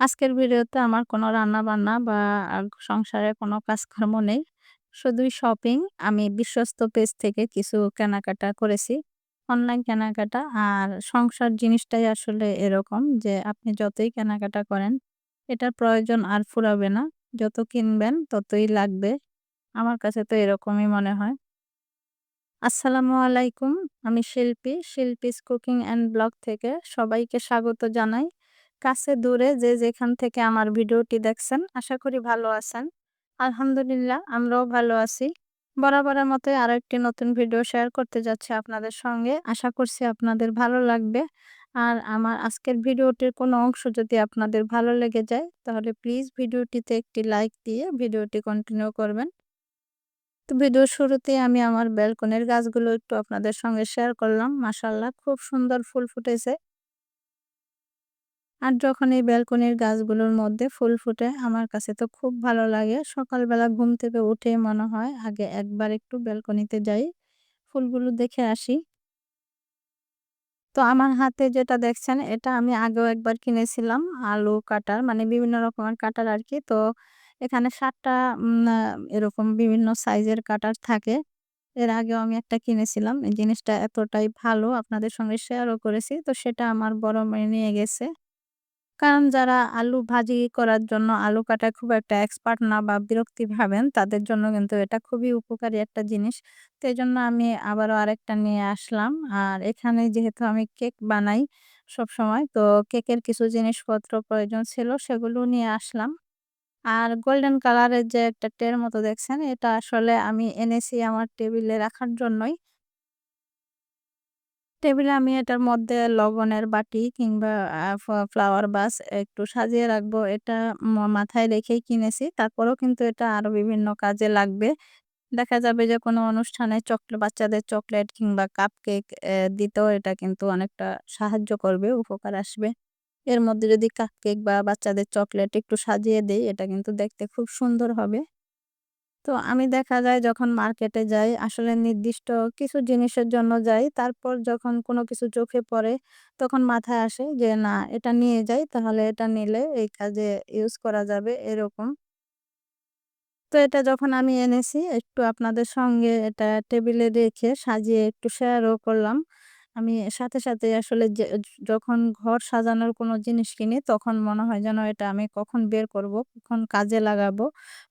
আজকের ভিডিওতে আমার কোনো রান্না-বান্না বা সংসারে কোনো কাজকর্ম নেই। শুধুই শপিং। আমি বিশ্বস্ত পেজ থেকে কিছু কেনাকাটা করেছি। অনলাইন কেনাকাটা। আর সংসার জিনিসটাই আসলে এরকম যে আপনি যতই কেনাকাটা করেন, এটার প্রয়োজন আর ফুরাবে না। যত কিনবেন ততই লাগবে। আমার কাছে তো এরকমই মনে হয়। আসসালামু আলাইকুম। আমি শিল্পী, শিল্পীস কুকিং অ্যান্ড ব্লগ থেকে সবাইকে স্বাগত জানাই। কাছে দূরে যে যেখান থেকে আমার ভিডিওটি দেখছেন, আশা করি ভালো আছেন। আলহামদুলিল্লাহ, আমরাও ভালো আছি। বরাবরের মতোই আরও একটি নতুন ভিডিও শেয়ার করতে যাচ্ছি আপনাদের সঙ্গে। আশা করছি আপনাদের ভালো লাগবে। আর আমার আজকের ভিডিওটির কোনো অংশ যদি আপনাদের ভালো লেগে যায়, তাহলে প্লিজ ভিডিওটিতে একটি লাইক দিয়ে ভিডিওটি কন্টিনিউ করবেন। তো ভিডিওর শুরুতেই আমি আমার ব্যালকনির গাছগুলো একটু আপনাদের সঙ্গে শেয়ার করলাম। মাশাআল্লাহ, খুব সুন্দর ফুল ফুটেছে। আর যখন এই ব্যালকনির গাছগুলোর মধ্যে ফুল ফুটে আমার কাছে তো খুব ভালো লাগে। সকালবেলা ঘুম থেকে উঠেই মনে হয় আগে একবার একটু ব্যালকনিতে যাই, ফুলগুলো দেখে আসি। তো আমার হাতে যেটা দেখছেন এটা আমি আগেও একবার কিনেছিলাম আলু কাটার মানে বিভিন্ন রকমের কাটার আর কি তো এখানে ৭ টা উম আ এরকম বিভিন্ন সাইজের কাটার থাকে। এর আগেও আমি একটা কিনেছিলাম। এই জিনিসটা এতটাই ভালো আপনাদের সঙ্গে শেয়ারও করেছি। তো সেটা আমার বড় মেয়ে নিয়ে গেছে। কারণ যারা আলু ভাজি করার জন্য আলু কাটায় খুব একটা এক্সপার্ট না বা বিরক্তি ভাবেন, তাদের জন্য কিন্তু এটা খুবই উপকারী একটা জিনিস। তো জন্য আমি আবারও আরেকটা নিয়ে আসলাম। আর এখানে যেহেতু আমি কেক বানাই সবসময়, তো কেকের কিছু জিনিসপত্র প্রয়োজন ছিল সেগুলো নিয়ে আসলাম। আর গোল্ডেন কালারের যে একটা ট্রের মতো দেখছেন, এটা আসলে আমি এনেছি আমার টেবিলে রাখার জন্যই। টেবিলে আমি এটার মধ্যে লবণের বাটি কিংবা ফ্লাওয়ার বাস একটু সাজিয়ে রাখব এটা মাথায় রেখেই কিনেছি। তারপরেও কিন্তু এটা আরও বিভিন্ন কাজে লাগবে। দেখা যাবে যে কোনো অনুষ্ঠানে চকলে বাচ্চাদের চকলেট কিংবা কাপকেক এ দিতেও এটা কিন্তু অনেকটা সাহায্য করবে, উপকার আসবে। এর মধ্যে যদি কাপকেক বা বাচ্চাদের চকলেট একটু সাজিয়ে দেই এটা কিন্তু দেখতে খুব সুন্দর হবে। তো আমি দেখা যায় যখন মার্কেটে যাই, আসলে নির্দিষ্ট কিছু জিনিসের জন্য যাই। তারপর যখন কোনো কিছু চোখে পড়ে, তখন মাথায় আসে যে, না, এটা নিয়ে যাই, তাহলে এটা নিলে এই কাজে ইউজ করা যাবে এরকম। তো এটা যখন আমি এনেছি, একটু আপনাদের সঙ্গে এটা টেবিলে রেখে সাজিয়ে একটু শেয়ারও করলাম। আমি সাথে, সাথে আসলে যে যখন ঘর সাজানোর কোনো জিনিস কিনি তখন মনে হয় যেন এটা আমি কখন বের করব, কখন কাজে লাগাবো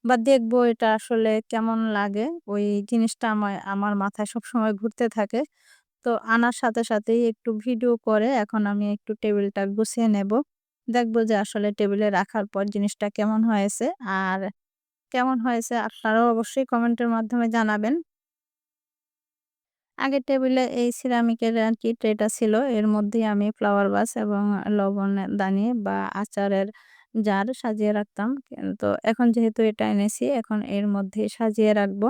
বা দেখব এটা আসলে কেমন লাগে। ওই জিনিসটা আমায় আমার মাথায় সবসময় ঘুরতে থাকে। তো আনার সাথে সাথেই একটু ভিডিও করে এখন আমি একটু টেবিলটা গুছিয়ে নেব। দেখব যে আসলে টেবিলে রাখার পর জিনিসটা কেমন হয়েছে। আর কেমন হয়েছে আপনারাও অবশ্যই কমেন্টের মাধ্যমে জানাবেন। আগের টেবিলে এই সিরামিকের আরকি ট্রেটা ছিল। এর মধ্যেই আমি ফ্লাওয়ার বাস এবং লবণ দানি বা আচারের জার সাজিয়ে রাখতাম। কিন্তু এখন যেহেতু এটা এনেছি এখন এর মধ্যেই সাজিয়ে রাখব।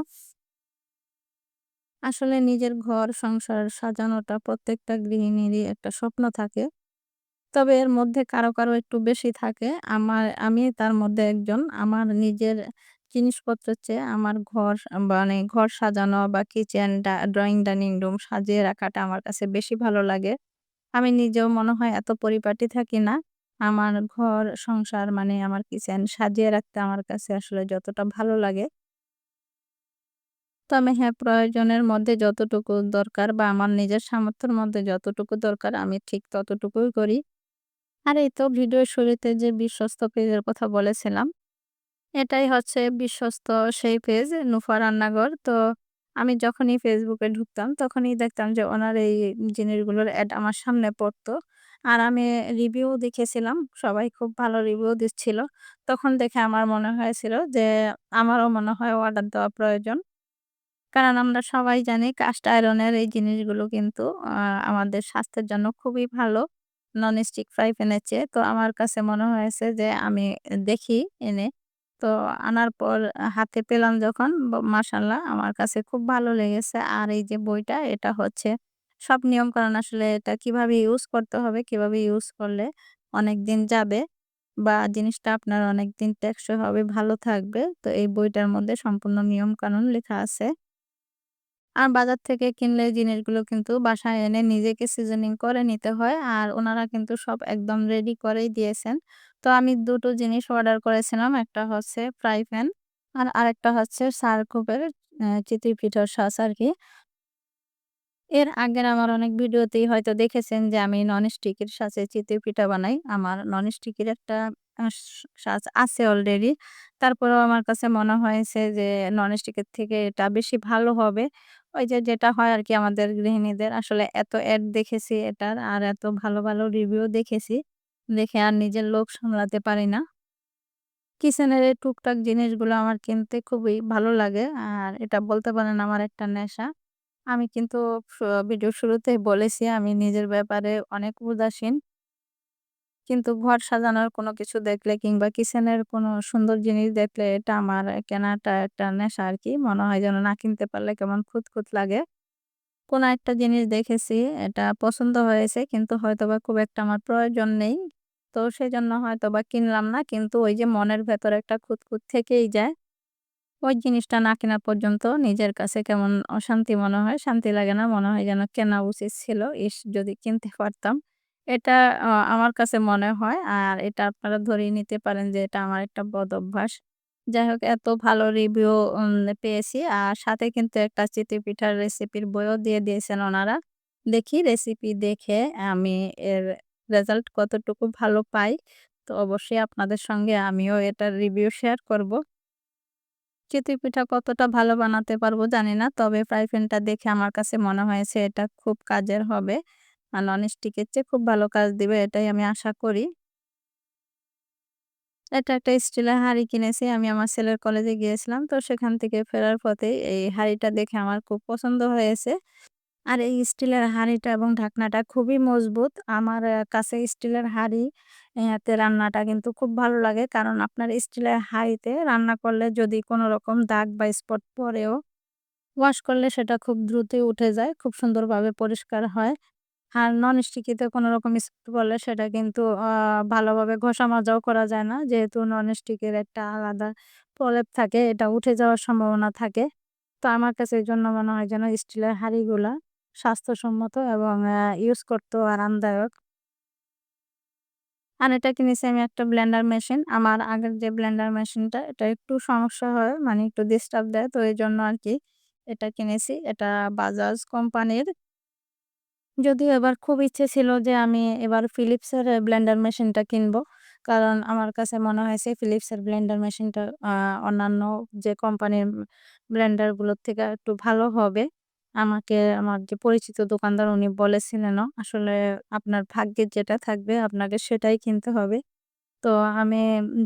আসলে নিজের ঘর সংসার সাজানোটা প্রত্যেকটা গৃহিণীরই একটা স্বপ্ন থাকে। তবে এর মধ্যে কারও, কারও একটু বেশি থাকে। আমার আমি তার মধ্যে একজন। আমার নিজের জিনিসপত্রের চেয়ে আমার ঘর মানে ঘর সাজানো বা কিচেন ড্রয়িং ডাইনিং রুম সাজিয়ে রাখাটা আমার কাছে বেশি ভালো লাগে। আমি নিজেও মনে হয় এত পরিপাটি থাকি না। আমার ঘর সংসার মানে আমার কিচেন সাজিয়ে রাখতে আমার কাছে আসলে যতটা ভালো লাগে তবে হ্যাঁ, প্রয়োজনের মধ্যে যতটুকু দরকার বা আমার নিজের সামর্থ্যের মধ্যে যতটুকু দরকার আমি ঠিক ততটুকুই করি। আর এই তো ভিডিওর শুরুতে যে বিশ্বস্ত পেজের কথা বলেছিলাম, এটাই হচ্ছে বিশ্বস্ত সেই পেজ নুফা রান্নাঘর। তো আমি যখনই ফেসবুকে ঢুকতাম, তখনই দেখতাম যে ওনার এই জিনিসগুলোর অ্যাড আমার সামনে পড়তো। আর আমি রিভিউ দেখেছিলাম। সবাই খুব ভালো রিভিউ দিচ্ছিল। তখন দেখে আমার মনে হয়েছিল যে আমারও মনে হয় অর্ডার দেওয়া প্রয়োজন। কারণ আমরা সবাই জানি কাস্ট আয়রনের এই জিনিসগুলো কিন্তু আমাদের স্বাস্থ্যের জন্য খুবই ভালো। ননস্টিক ফ্রাই প্যানের চেয়ে। তো আমার কাছে মনে হয়েছে যে আমি দেখি এনে। তো আনার পর হাতে পেলাম যখন মাসাল্লাহ আমার কাছে খুব ভালো লেগেছে। আর এই যে বইটা এটা হচ্ছে সব নিয়ম নিয়মকানুন আসলে এটা কীভাবে ইউজ করতে হবে, কীভাবে ইউজ করলে অনেক দিন যাবে বা জিনিসটা আপনার অনেক দিন টেকসই হবে, ভালো থাকবে। তো এই বইটার মধ্যে সম্পূর্ণ নিয়ম কানুন লেখা আছে। আর বাজার থেকে কিনলে জিনিসগুলো কিন্তু বাসায় এনে নিজেকে সিজনিং করে নিতে হয়। আর ওনারা কিন্তু সব একদম রেডি করেই দিয়েছেন। তো আমি দুটো জিনিস অর্ডার করেছিলাম। একটা হচ্ছে ফ্রাই প্যান আর আরেকটা হচ্ছে সারকোপের চিতই পিঠার সস আরকি। এর আগের আমার অনেক ভিডিওতেই হয়তো দেখেছেন যে আমি ননস্টিকের সাথে চিতই পিঠা বানাই। আমার ননস্টিকের একটা আছে অলরেডি। তারপরেও আমার কাছে মনে হয়েছে যে ননস্টিকের থেকে এটা বেশি ভালো হবে। ওই যে যেটা হয় আর কি আমাদের গৃহিণীদের আসলে এত অ্যাড দেখেছি এটার আর এত ভালো, ভালো রিভিউ দেখেছি। দেখে আর নিজের লোভ সামলাতে পারি না। কিচেনের এই টুকটাক জিনিসগুলো আমার কিনতে খুবই ভালো লাগে। আর এটা বলতে পারেন আমার একটা নেশা। আমি কিন্তু স ভিডিওর শুরুতেই বলেছি আমি নিজের ব্যাপারে অনেক উদাসীন। কিন্তু ঘর সাজানোর কোনো কিছু দেখলে কিংবা কিচেনের কোনো সুন্দর জিনিস দেখলে এটা আমার কেনাটা একটা নেশা আর কি মনে হয় যেন না কিনতে পারলে কেমন খুঁত, খুঁত লাগে। কোনো একটা জিনিস দেখেছি এটা পছন্দ হয়েছে কিন্তু হয়তোবা খুব একটা আমার প্রয়োজন নেই। তো সেই জন্য হয়তো বা কিনলাম না। কিন্তু ওই যে মনের ভেতর একটা খুঁত, খুঁত থেকেই যায়। ওই জিনিসটা না কেনা পর্যন্ত নিজের কাছে কেমন অশান্তি মনে হয়। শান্তি লাগে না। মনে হয় যেন কেনা উচিত ছিল। ইস! যদি কিনতে পারতাম। এটা আমার কাছে মনে হয়। আর এটা আপনারা ধরেই নিতে পারেন যে, এটা আমার একটা বদঅভ্যাস। যাই হোক, এত ভালো রিভিউ পেয়েছি। আর সাথে কিন্তু একটা চিতই পিঠার রেসিপির বইও দিয়ে দিয়েছেন ওনারা। দেখি রেসিপি দেখে আমি এর রেজাল্ট কতটুকু ভালো পাই। তো অবশ্যই আপনাদের সঙ্গে আমিও এটার রিভিউ শেয়ার করব। চিতই পিঠা কতটা ভালো বানাতে পারব জানি না। তবে ফ্রাই প্যানটা দেখে আমার কাছে মনে হয়েছে এটা খুব কাজের হবে। আর ননস্টিকের চেয়ে খুব ভালো কাজ দিবে, এটাই আমি আশা করি। এটা একটা স্টিলের হাঁড়ি কিনেছি। আমি আমার ছেলের কলেজে গিয়েছিলাম। তো সেখান থেকে ফেরার পথে এই হাঁড়িটা দেখে আমার খুব পছন্দ হয়েছে। আর এই স্টিলের হাঁড়িটা এবং ঢাকনাটা খুবই মজবুত। আমার কাছে স্টিলের হাঁড়ি এতে রান্নাটা কিন্তু খুব ভালো লাগে। কারণ আপনার স্টিলের হাঁড়িতে রান্না করলে যদি কোনো রকম দাগ বা স্পট পড়েও ওয়াশ করলে সেটা খুব দ্রুতই উঠে যায়। খুব সুন্দরভাবে পরিষ্কার হয়। আর ননস্টিকিতে কোনো রকম স্পট পড়লে সেটা কিন্তু ভালোভাবে ঘষা মাজাও করা যায় না। যেহেতু নন ননস্টিকের একটা আলাদা প্রলেপ থাকে, এটা উঠে যাওয়ার সম্ভাবনা থাকে। তো আমার কাছে এই জন্য মনে হয় যেন স্টিলের হাঁড়িগুলা স্বাস্থ্যসম্মত এবং ইউজ করতেও আরামদায়ক। আর এটা কিনেছি আমি একটা ব্লেন্ডার মেশিন। আমার আগের যে ব্লেন্ডার মেশিনটা এটা একটু সমস্যা হয়, মানে একটু ডিস্টার্ব দেয়। তো এই জন্য আর কি এটা কিনেছি। এটা বাজাজ কোম্পানির। যদিও এবার খুব ইচ্ছে ছিল যে আমি এবার ফিলিপসের ব্লেন্ডার মেশিনটা কিনবো। কারণ আমার কাছে মনে হয়েছে ফিলিপসের ব্লেন্ডার মেশিনটা অন্যান্য যে কোম্পানির ব্লেন্ডারগুলোর থেকে একটু ভালো হবে। আমাকে, আমার যে পরিচিত দোকানদার উনি বলেছিলেনও, আসলে আপনার ভাগ্যে যেটা থাকবে আপনাকে সেটাই কিনতে হবে। তো আমি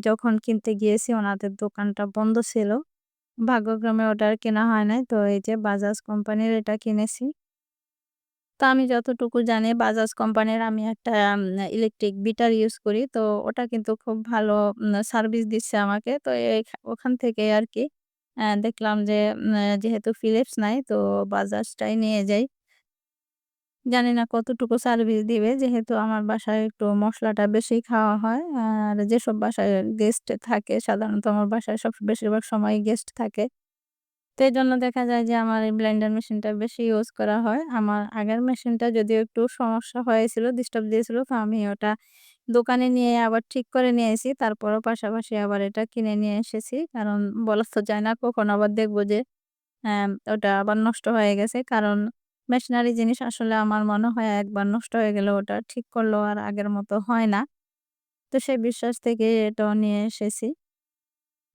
যখন কিনতে গিয়েছি ওনাদের দোকানটা বন্ধ ছিল। ভাগ্যক্রমে ওটা আর কেনা হয় নাই। তো এই যে বাজাজ কোম্পানির এটা কিনেছি। তো আমি যতটুকু জানি বাজাজ কোম্পানির আমি একটা ইলেকট্রিক বিটার ইউজ করি। তো ওটা কিন্তু খুব ভালো সার্ভিস দিচ্ছে আমাকে। তো ওখান থেকে আর কি দেখলাম যে যেহেতু ফিলিপস নাই, তো বাজাজটাই নিয়ে যাই। জানি না কতটুকু সার্ভিস দিবে। যেহেতু আমার বাসায় একটু মশলাটা বেশি খাওয়া হয়। আর যেসব বাসায় গেস্ট থাকে, সাধারণত আমার বাসায় সব, বেশিরভাগ সময়ই গেস্ট থাকে। তো এই জন্য দেখা যায় যে আমার এই ব্লেন্ডার মেশিনটা বেশি ইউজ করা হয়। আমার আগের মেশিনটা যদিও একটু সমস্যা হয়েছিল, ডিস্টার্ব দিয়েছিল। তো আমি ওটা দোকানে নিয়ে আবার ঠিক করে নিয়ে এসি। তারপরও পাশাপাশি আবার এটা কিনে নিয়ে এসেছি। কারণ বলা তো যায় না কখন আবার দেখব যে ওটা আবার নষ্ট হয়ে গেছে। কারণ মেশিনারি জিনিস আসলে আমার মনে হয় একবার নষ্ট হয়ে গেলে ওটা ঠিক করলেও আর আগের মতো হয় না। তো সেই বিশ্বাস থেকে এটাও নিয়ে এসেছি।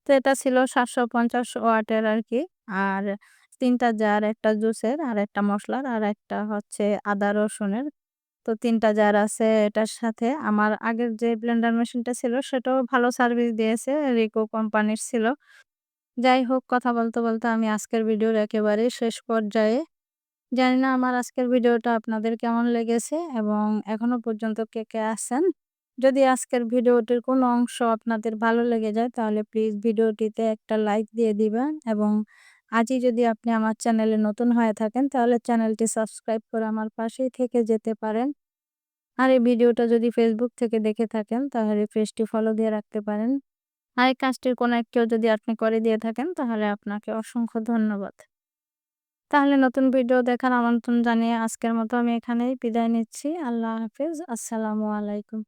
তো এটা ছিল ৭৫০ ওয়াটের আরকি। আর তিনটা জার, একটা জুসের, আর একটা মশলার আর একটা হচ্ছে আদা রসুনের। তো তিনটা জার আছে এটার সাথে। আমার আগের যে ব্লেন্ডার মেশিনটা ছিল সেটাও ভালো সার্ভিস দিয়েছে। রিকো কোম্পানির ছিল। যাই হোক কথা বলতে, বলতে আমি আজকের ভিডিওর একেবারে শেষ পর্যায়ে। জানি না আমার আজকের ভিডিওটা আপনাদের কেমন লেগেছে এবং এখনও পর্যন্ত কে, কে আছেন। যদি আজকের ভিডিওটির কোনো অংশ আপনাদের ভালো লেগে যায় তাহলে প্লিজ ভিডিওটিতে একটা লাইক দিয়ে দিবেন এবং আজই যদি আপনি আমার চ্যানেলে নতুন হয়ে থাকেন, তাহলে চ্যানেলটি সাবস্ক্রাইব করে আমার পাশেই থেকে যেতে পারেন। আর এই ভিডিওটা যদি ফেসবুক থেকে দেখে থাকেন, তাহলে পেজটি ফলো দিয়ে রাখতে পারেন। আর এই কাজটির কোনো একটিও যদি আপনি করে দিয়ে থাকেন, তাহলে আপনাকে অসংখ্য ধন্যবাদ। তাহলে নতুন ভিডিও দেখার আমন্ত্রণ জানিয়ে আজকের মতো আমি এখানেই বিদায় নিচ্ছি। আল্লাহ হাফিজ আসসালামু আলাইকুম।